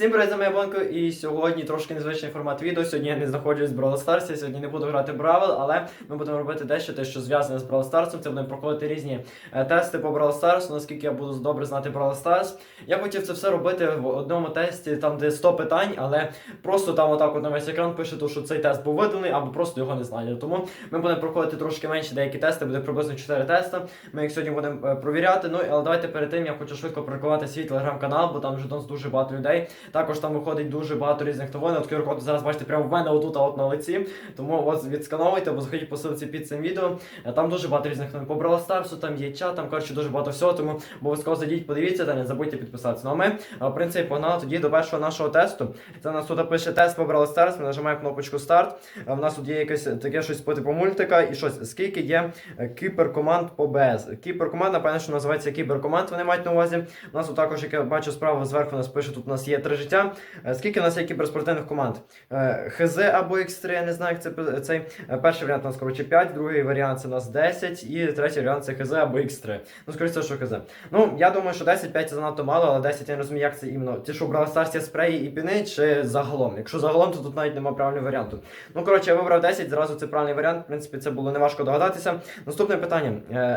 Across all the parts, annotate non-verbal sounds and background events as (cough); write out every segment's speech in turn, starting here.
Всім привіт, з вами Ябонко, і сьогодні трошки незвичний формат відео. Сьогодні я не знаходжусь в Brawl Stars, сьогодні не буду грати Бравл, але ми будемо робити дещо, те, що зв'язане з Brawl Stars. Це будемо проходити різні е, тести по Brawl Stars, наскільки я буду добре знати Brawl Stars. Я хотів це все робити в одному тесті, там де 100 питань, але просто там отак от на весь екран пише, то, що цей тест був виданий, або просто його не знайде. Тому ми будемо проходити трошки менше деякі тести, буде приблизно 4 тести. Ми їх сьогодні будемо е, провіряти. Ну але давайте перед тим я хочу швидко прорекламувати свій телеграм-канал, бо там вже дуже багато людей. Також там виходить дуже багато різних новин. От QR-код зараз бачите прямо в мене отут, а от на лиці. Тому от відскановуйте, або заходіть по ссылці під цим відео. Е, Там дуже багато різних новин по Brawl Stars, там є чат, там коротше дуже багато всього. Тому обов'язково зайдіть, подивіться та не забудьте підписатися. Ну а ми, е, в принципі, погнали тоді до першого нашого тесту. Це у нас тут пише тест по Brawl Stars. Ми нажимаємо кнопочку старт. Е, В нас тут є якесь таке щось по типу мультика і щось. Скільки є е, кіберкоманд по БС? Кіберкоманд, напевно, що називається кіберкоманд. Вони мають на увазі. У нас тут також, як я бачу справа зверху, у нас пише, тут у нас є три життя. Е, Скільки у нас є кіберспортивних команд? Е, ХЗ або X3, я не знаю, як це цей. Е, Перший варіант у нас коротше 5, другий варіант це у нас 10, і третій варіант це ХЗ або X3. Ну, скоріше, що ХЗ. Ну, я думаю, що 10, 5 це занадто мало, але 10 я не розумію, як це іменно. Ті, що брали старсі спреї і піни, чи загалом. Якщо загалом, то тут навіть немає правильного варіанту. Ну, коротше, я вибрав 10, зразу це правильний варіант. В принципі, це було неважко догадатися. Наступне питання.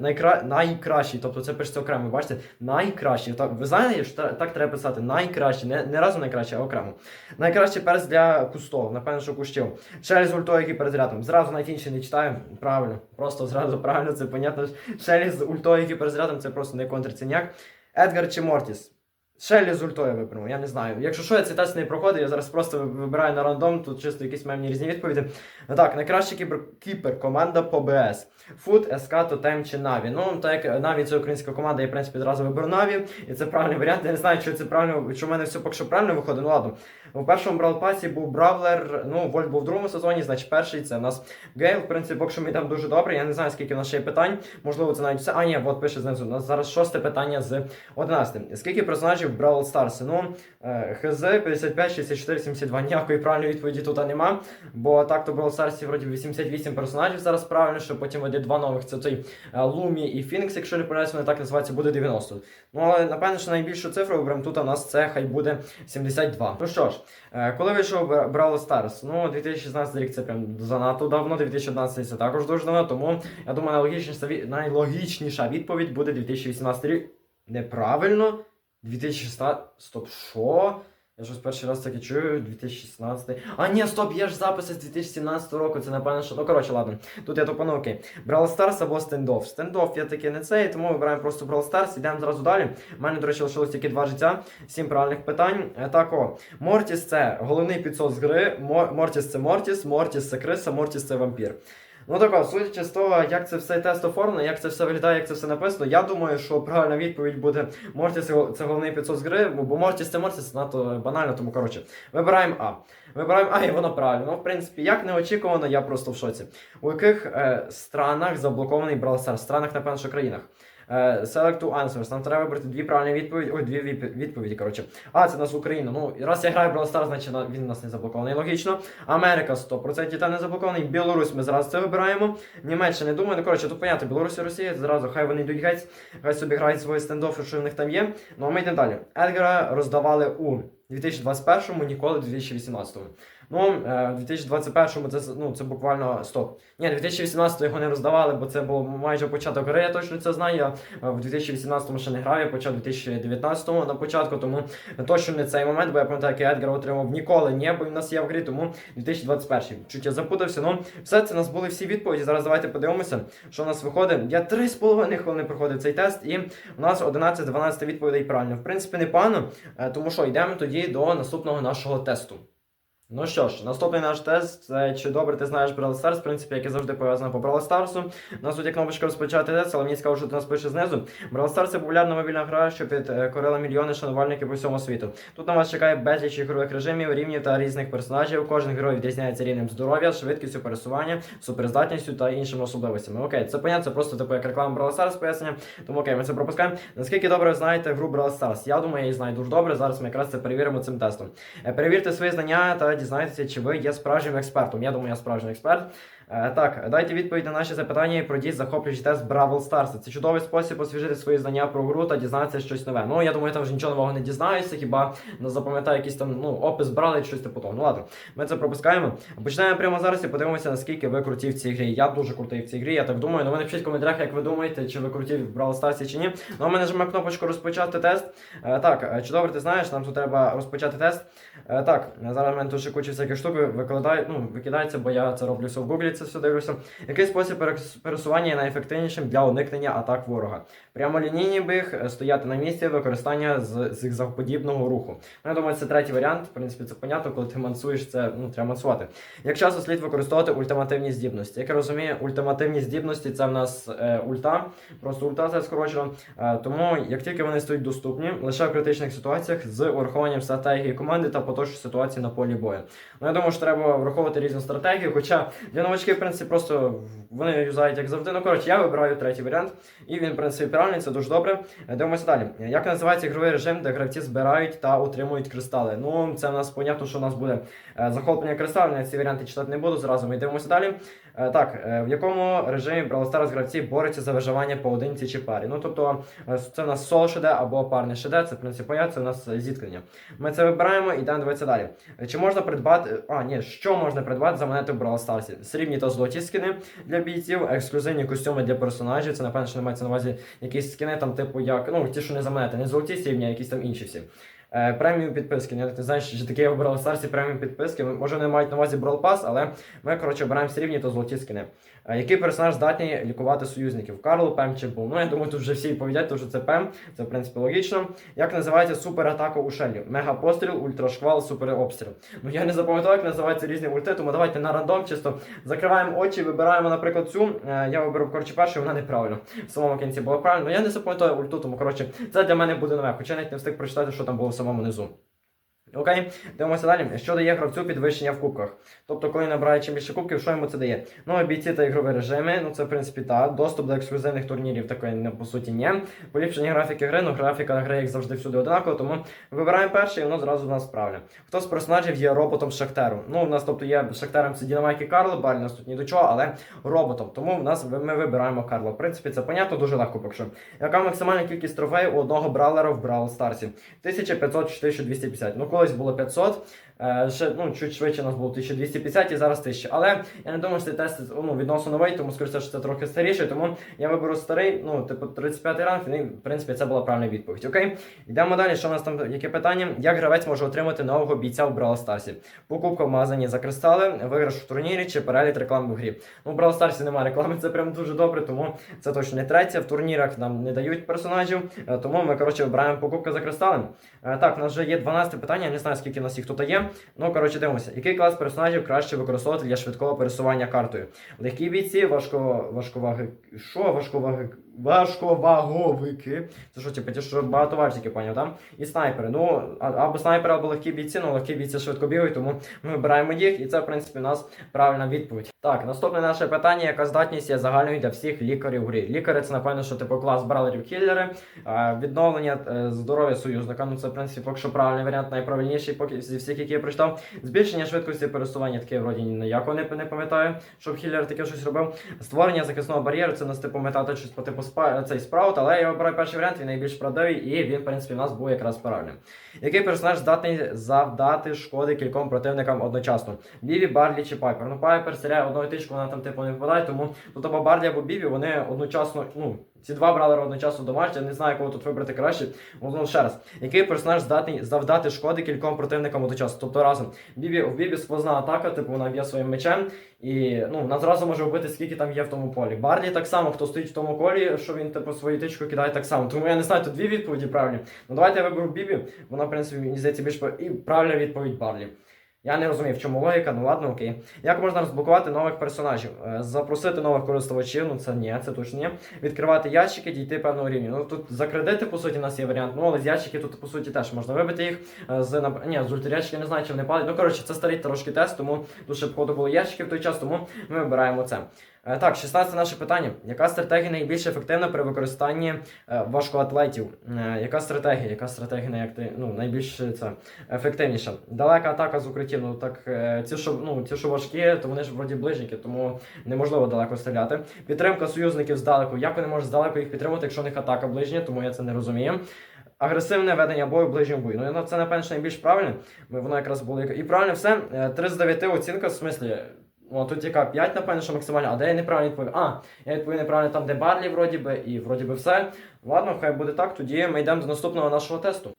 Найкра... Найкращий, тобто це пишеться окремо, бачите? Найкращий. Так, ви знаєте, що так треба писати? Найкращий, не, не разом найкраще, а окремо. Найкраще перс для кустов, напевно, що кущів. З ультою, який перед рядом. Зразу найфінші не читаю. Правильно, просто зразу правильно, це понятно. Шелі з ультою, який перед рядом, це просто не контрціняк. Едгар чи Мортіс. Шелі з ультою виберемо, я не знаю. Якщо що, я цей тест не проходив, я зараз просто вибираю на рандом, тут чисто якісь мемні різні відповіді. Ну так, найкращий кіберкіпер команда по БС. Фут, СК, Тотем чи Наві. Ну, так як Наві це українська команда, я в принципі одразу виберу Наві. І це правильний варіант. Я не знаю, чи це правильно, чи в мене все поки що правильно виходить. Ну ладно. У першому Брал Пасі був Бравлер, ну, Вольт був в другому сезоні, значить перший це у нас Гейл. В принципі, поки що ми йдемо дуже добре. Я не знаю, скільки в нас ще є питань. Можливо, це навіть все. А, ні, от пише знизу. У нас зараз шосте питання з 11. Скільки персонажів в Бравл Старсі? Ну, е, ХЗ 55, 64, 72. Ніякої правильної відповіді тут нема. Бо так то в Бравл Старсі вроді 88 персонажів зараз правильно, що потім буде два нових. Це той е, Лумі і Фінікс, якщо не помиляюсь, вони так називаються, буде 90. Ну, але напевно, що найбільшу цифру виберемо тут у нас це хай буде 72. Ну що ж, коли вийшов Бра- Бравл Старс? Ну, 2016 рік це прям занадто давно, 2011 це також дуже давно, тому я думаю, найлогічніша, найлогічніша відповідь буде 2018 рік. Неправильно. 2016. Стоп, що? Я щось перший раз таке чую, 2016. А, ні, стоп, є ж записи з 2017 року, це напевно, що. Ну, коротше, ладно. Тут я тупану, окей. Brawl Stars або стендоф. Стендоф я таки не цей, тому вибираємо просто Brawl Stars, йдемо зразу далі. У мене, до речі, лишилось тільки два життя, сім правильних питань. Е, Так, о. Мортіс це головний підсос гри. Мо- Мортіс це Мортіс, Мортіс це криса, Мортіс це вампір. Ну так, судячи з того, як це все тест оформлено, як це все виглядає, як це все написано, я думаю, що правильна відповідь буде Мортіс це головний підсос гри, бо Мортіс це Мортіс, надто банально, тому коротше. Вибираємо А. Вибираємо А, і воно правильно. Ну, в принципі, як неочікувано, я просто в шоці. У яких е, странах заблокований Brawl В Странах, напевно, що країнах. Е, select to answers. Нам треба вибрати дві правильні відповіді. Ой, дві відповіді, коротше. А, це нас Україна. Ну, раз я граю Brawl Stars, значить він нас не заблокований. Логічно. Америка 100% там не заблокований. Білорусь ми зразу це вибираємо. Німеччина, не думаю, ну коротше, тут понятно, Білорусь і Росія, зразу хай вони йдуть геть, хай собі грають свої стендофи, що в них там є. Ну а ми йдемо далі. Едгара роздавали у 2021-му, ніколи в 2018-му. Ну, е, в 2021-му це, ну, це буквально стоп. Ні, 2018-му його не роздавали, бо це був майже початок гри, я точно це знаю. Я е, в 2018-му ще не грав, я почав 2019-му на початку, тому точно не цей момент, бо я пам'ятаю, як я Едгара отримав ніколи, ні, бо у нас є в грі, тому 2021 Чуть я запутався. Ну, все це у нас були всі відповіді. Зараз давайте подивимося, що у нас виходить. Я 3,5 хвилини проходив цей тест, і у нас 11-12 відповідей правильно. В принципі, непогано. Е, Тому що йдемо тоді до наступного нашого тесту. Ну що ж, наступний наш тест це чи добре ти знаєш Brawl Stars, в принципі, як і завжди пов'язано по Brawl Stars. У нас тут є кнопочка розпочати тест, але мені цікаво, що ти нас пише знизу. Brawl Stars це популярна мобільна гра, що підкорила мільйони шанувальників по всьому світу. Тут на вас чекає безліч ігрових режимів, рівнів та різних персонажів. Кожен герой відрізняється рівнем здоров'я, швидкістю пересування, суперздатністю та іншими особливостями. Окей, це понятно, це просто типу як реклама Brawl Stars пояснення. Тому окей, ми це пропускаємо. Наскільки добре ви знаєте гру Brawl Stars? Я думаю, я її знаю дуже добре. Зараз ми якраз це перевіримо цим тестом. Е, Перевірте свої знання та дізнайтеся, чи ви є справжнім експертом. Я думаю, я справжній експерт. Е, так, дайте відповідь на наші запитання і пройдіть захоплюючий тест Бравл Stars. Це чудовий спосіб освіжити свої знання про гру та дізнатися щось нове. Ну, я думаю, там вже нічого нового не дізнаюся, хіба не запам'ятаю якийсь там ну, опис брали чи щось типу того. Ну ладно, ми це пропускаємо. Починаємо прямо зараз і подивимося, наскільки ви круті в цій грі. Я дуже крутий в цій грі, я так думаю. Ну ви напишіть в коментарях, як ви думаєте, чи ви круті в Бравл Старсі чи ні. Ну, ми нажимаємо кнопочку розпочати тест. Е, так, е, чудово, ти знаєш, нам тут треба розпочати тест. Так, зараз в мене тут ще куча всяких штук викладає, ну, викидається, бо я це роблю все в гуглі, це все дивлюся. Який спосіб пересування є найефективнішим для уникнення атак ворога? Прямолінійний біг, е, стояти на місці, використання з зигзагподібного руху. Ну, я думаю, це третій варіант. В принципі, це понятно, коли ти мансуєш, це ну, треба мансувати. Як часто слід використовувати ультимативні здібності? Як я розумію, ультимативні здібності це в нас е, ульта, просто ульта це скорочено. Е, тому як тільки вони стають доступні, лише в критичних ситуаціях з урахуванням стратегії команди та поточної ситуації на полі бою. Ну я думаю, що треба враховувати різну стратегію. Хоча для новачків, в принципі, просто вони юзають як завжди. Ну коротше, я вибираю третій варіант, і він, в принципі, правильний, це дуже добре. Е, Дивимося далі. Як називається ігровий режим, де гравці збирають та утримують кристали? Ну, це в нас понятно, що у нас буде е, захоплення кристалів. Я ці варіанти читати не буду. Зразу ми дивимося далі. Е, Так, е, в якому режимі Brawl Stars гравці борються за виживання поодинці чи парі? Ну тобто е, це в нас соло ШД або парне ШД, це понятно, це в нас зіткнення. Ми це вибираємо і йдемо дивитися далі. Чи можна придбати. А, ні, що можна придбати за монети в Brawl? Срібні та золоті скини для бійців, ексклюзивні костюми для персонажів. Це напевно, що не мається на увазі якісь скини, там, типу, як. Ну, ті, що не за монети, не золоті срібні, а якісь там інші всі. Е, преміум підписки. Не знаєш, що таке я вибрав Старсі преміум підписки. Може, вони мають на увазі Brawl Pass, але ми, коротше, обираємо срібні та золоті скини. Е, Який персонаж здатний лікувати союзників? Карл, Пем чи Бул? Ну, я думаю, тут вже всі повідять, тому що це Пем, це в принципі логічно. Як називається суператака у Шеллі? Мега постріл, ультрашквал, суперобстріл. Ну я не запам'ятав, як називаються різні ульти, тому давайте на рандом чисто закриваємо очі, вибираємо, наприклад, цю. Е, Я виберу коротше першу, вона неправильно. В самому кінці було правильно. Ну я не запам'ятаю ульту, тому коротше, це для мене буде нове. Хоча навіть не встиг прочитати, що там було в самому низу. Окей, дивимося далі. Що дає гравцю підвищення в кубках? Тобто, коли набирає чим більше кубків, що йому це дає? Ну, бійці та ігрові режими, ну це в принципі так. Доступ до ексклюзивних турнірів такої не по суті ні. Поліпшення графіки гри, ну графіка гри, як завжди, всюди одинакова, тому вибираємо перше, і воно зразу в нас правильно. Хто з персонажів є роботом Шахтеру? Ну, у нас тобто є Шахтером це Дінамайк і Карло, Баль, нас тут ні до чого, але роботом. Тому в нас ми вибираємо Карло. В принципі, це понятно, дуже легко поки що. Яка максимальна кількість трофеїв у одного бравлера в Бравл Старсі? 1500 чи 1250. Ну, колись було 500. Е, ще ну, чуть швидше у нас було 1250 і зараз 1000. Але я не думаю, що цей тест ну, відносно новий, тому скоріше, що це трохи старіший. Тому я виберу старий, ну, типу 35 ранг, і в принципі це була правильна відповідь. Окей? Йдемо далі. Що у нас там? Яке питання? Як гравець може отримати нового бійця в Бравл Старсі? Покупка в магазині за кристали, виграш в турнірі чи переліт реклами в грі. Ну, в Бравл Старсі немає реклами, це прям дуже добре, тому це точно не третє. В турнірах нам не дають персонажів, е, тому ми коротше вибираємо покупка за кристали. Е, Так, у нас вже є 12 питання, я не знаю, скільки у нас їх тут є. Ну, коротше, дивимося. Який клас персонажів краще використовувати для швидкого пересування картою? Легкі бійці, важко, важковаги. Що? Важковаги. Важковаговики. Це що, типу, ті, що багато вартіки поняв, там? І снайпери. Ну, або снайпери, або легкі бійці, ну легкі бійці швидко бігають, тому ми вибираємо їх, і це, в принципі, у нас правильна відповідь. Так, наступне наше питання: яка здатність є загальною для всіх лікарів грі? Лікари це, напевно, що типу клас бралерів кіллери, відновлення е, здоров'я союзника. Ну, це, в принципі, поки що правильний варіант, найправильніший, поки зі всіх, які я прочитав. Збільшення швидкості пересування таке вроді ніякого не, не пам'ятаю, щоб хіллер таке щось робив. Створення захисного бар'єру це нас типу метати щось по типу спа, цей спраут, але я обираю перший варіант, він найбільш правдивий, і він, в принципі, в нас був якраз правильним. Який персонаж здатний завдати шкоди кільком противникам одночасно? Біві, Барлі чи Пайпер? Ну, Пайпер стріляє одною тичку, вона там типу не випадає, тому або Барлі, або Біві, вони одночасно, ну, ці два брали одночасно до я не знаю, кого тут вибрати краще. Ну, ще раз, який персонаж здатний завдати шкоди кільком противникам одночасно? Тобто разом Бібі в Бібі сквозна атака, типу вона б'є своїм мечем, і ну вона зразу може вбити, скільки там є в тому полі. Барлі так само, хто стоїть в тому колі, що він типу свою тичку кидає так само. Тому я не знаю, тут дві відповіді правильні. Ну давайте я виберу Бібі. Вона, в принципі, мені здається, більш і правильна відповідь Барлі. Я не розумію, в чому логіка, ну ладно, окей. Як можна розблокувати нових персонажів? Е, Запросити нових користувачів, ну це ні, це точно ні. Відкривати ящики, дійти певного рівня. Ну тут за кредити, по суті, у нас є варіант. Ну, але з ящики тут, по суті, теж можна вибити їх. Е, З ні, з ультрящики не знаю, чи вони падають. Ну, коротше, це старий трошки тест, тому дуже походу були ящики в той час, тому ми вибираємо це. Е, Так, 16 наше питання. Яка стратегія найбільш ефективна при використанні е, важкоатлетів? Е, Яка стратегія? Яка стратегія ну, найбільш це, ефективніша? Далека атака з укриттів. Ну так ці, що ну ті, що важкі, то вони ж вроді ближніки, тому неможливо далеко стріляти. Підтримка союзників здалеку. Як вони можуть здалеку їх підтримати, якщо у них атака ближня, тому я це не розумію. Агресивне ведення бою в ближньому бою. Ну, це напевно найбільш правильне. Воно якраз було і правильно все. Е, 3 з 9 оцінка в смислі. О, тут яка 5, напевно, що максимально, а де я неправильно відповів? А, я відповів неправильно там, де Барлі, вроді би, і вроді би все. Ладно, хай буде так, тоді ми йдемо до наступного нашого тесту.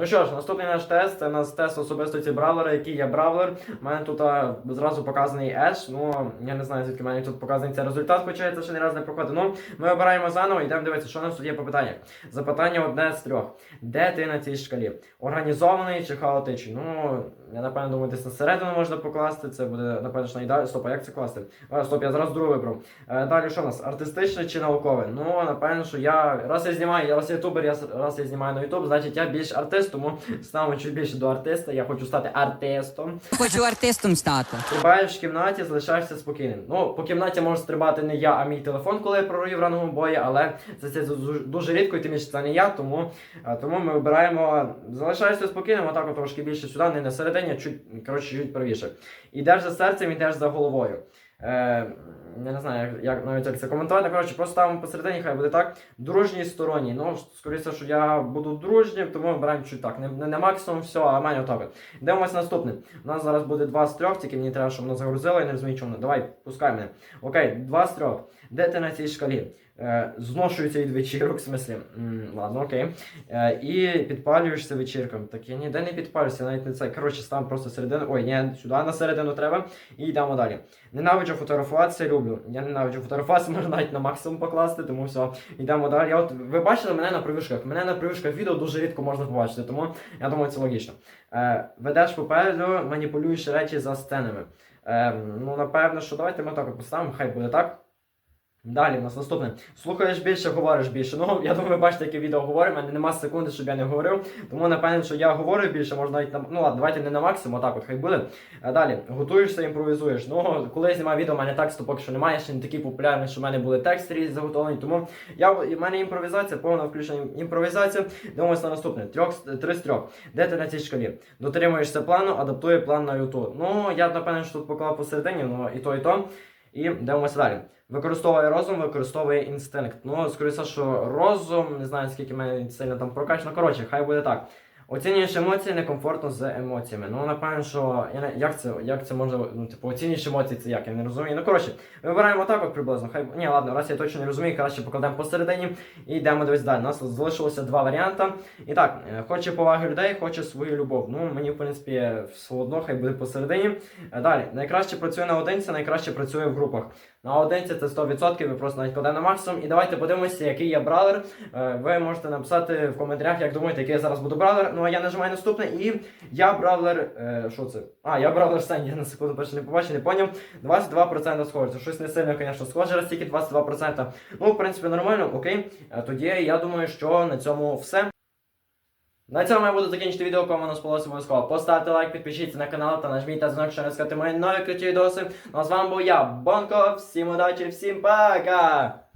Ну що ж, наступний наш тест це у нас тест особистості бравлера, який є бравлер. У мене тут а, зразу показаний Еш. Ну я не знаю, звідки мене тут показаний цей результат, хоча я це ще не раз не проходив. Ну, ми обираємо заново, йдемо дивитися, що у нас тут є по питаннях. Запитання одне з трьох. Де ти на цій шкалі? Організований чи хаотичний? Ну, я напевно думаю, десь на середину можна покласти. Це буде, напевно, що найдалі. Стоп, а як це класти? А, стоп, я зараз другу вибрав. Е, далі що у нас? Артистичне чи наукове? Ну, напевно, що я раз я знімаю, я раз ютубер, я раз я знімаю на ютуб, значить я більш артист, тому ставимо чуть більше до артиста. Я хочу стати артистом. Хочу артистом стати. Стрибаєш в кімнаті, залишаєшся спокійним. Ну, по кімнаті може стрибати не я, а мій телефон, коли я прорую в раному бої, але це, це дуже- рідко, і тим більше це не я, тому, тому ми вибираємо, залишаєшся спокійним, отак от трошки більше сюди, не на середині, чуть, коротше, чуть правіше. Ідеш за серцем, ідеш за головою. Е, я не знаю, як, навіть як це коментувати. Коротше, просто там посередині, хай буде так. Дружній стороні. Ну, скоріше, що я буду дружнім, тому беремо чуть так. Не, не, не максимум все, а мене отак. Дивимось наступне. У нас зараз буде два з трьох, тільки мені треба, щоб воно загрузило, я не розумію, чому. Давай, пускай мене. Окей, два з трьох. Де ти на цій шкалі? Е, зношується від вечірок, в смислі. Ладно, окей. Е, і підпалюєшся вечірком. Так я ніде не підпалююся, навіть не це. Коротше, став просто середину. Ой, ні, сюди на середину треба. І йдемо далі. Ненавиджу фотографуватися, люблю. Я ненавиджу фотографуватися, (laughs) можна навіть на максимум покласти, тому все. Йдемо далі. Я от ви бачили мене на привишках. Мене на привишках відео дуже рідко можна побачити, тому я думаю, це логічно. Е, ведеш попереду, маніпулюєш речі за сценами. Е, ну, напевно, що давайте ми так поставимо, хай буде так. Далі, у нас наступне. Слухаєш більше, говориш більше. Ну, я думаю, ви бачите, яке відео говорю. У мене нема секунди, щоб я не говорив. Тому напевно, що я говорю більше, можна навіть на. Ну ладно, давайте не на максимум, а так от хай буде. А далі, готуєшся, імпровізуєш. Ну, коли я знімаю відео, у мене тексту поки що немає, ще не такий популярний, що в мене були тексти заготовлені. Тому я, в мене імпровізація, повна включена імпровізація. Дивимося на наступне. Трьох, три з трьох. Де ти на цій шкалі? Дотримуєшся плану, адаптує план на YouTube. Ну, я напевно, що тут поклав посередині, ну і то, і то. І дивимося далі. Використовує розум, використовує інстинкт. Ну, скоріше, що розум, не знаю, скільки мене сильно там прокачано. Коротше, хай буде так. Оцінюєш емоції некомфортно з емоціями. Ну, напевно, що я не як це, як це може, ну, типу, оцінюєш емоції, це як, я не розумію. Ну, коротше, вибираємо так от приблизно. Хай ні, ладно, раз я точно не розумію, краще покладемо посередині і йдемо дивись далі. У нас залишилося два варіанти. І так, е, хоче поваги людей, хоче свою любов. Ну, мені, в принципі, все одно, хай буде посередині. Е, Далі, найкраще працює наодинці, найкраще працює в групах. Наодинці це 100%, ви просто навіть кладете на максимум. І давайте подивимося, який я бравлер. Е, Ви можете написати в коментарях, як думаєте, який я зараз буду бравлер. Ну а я нажимаю наступне, і я бравлер. е, Що це? А, я бравлер Сені, (laughs) я на секунду перше не побачив, не поняв. 22% схоже. Щось не сильно, звісно, схоже, раз тільки 22%. Ну, в принципі, нормально, окей. Е, Тоді я думаю, що на цьому все. На цьому я буду закінчити відео, кому воно сподобалося обов'язково. Поставте лайк, підпишіться на канал та нажміть на дзвінок, щоб не скати мої нові круті відоси. Ну а з вами був я, Бонко. Всім удачі, всім пока!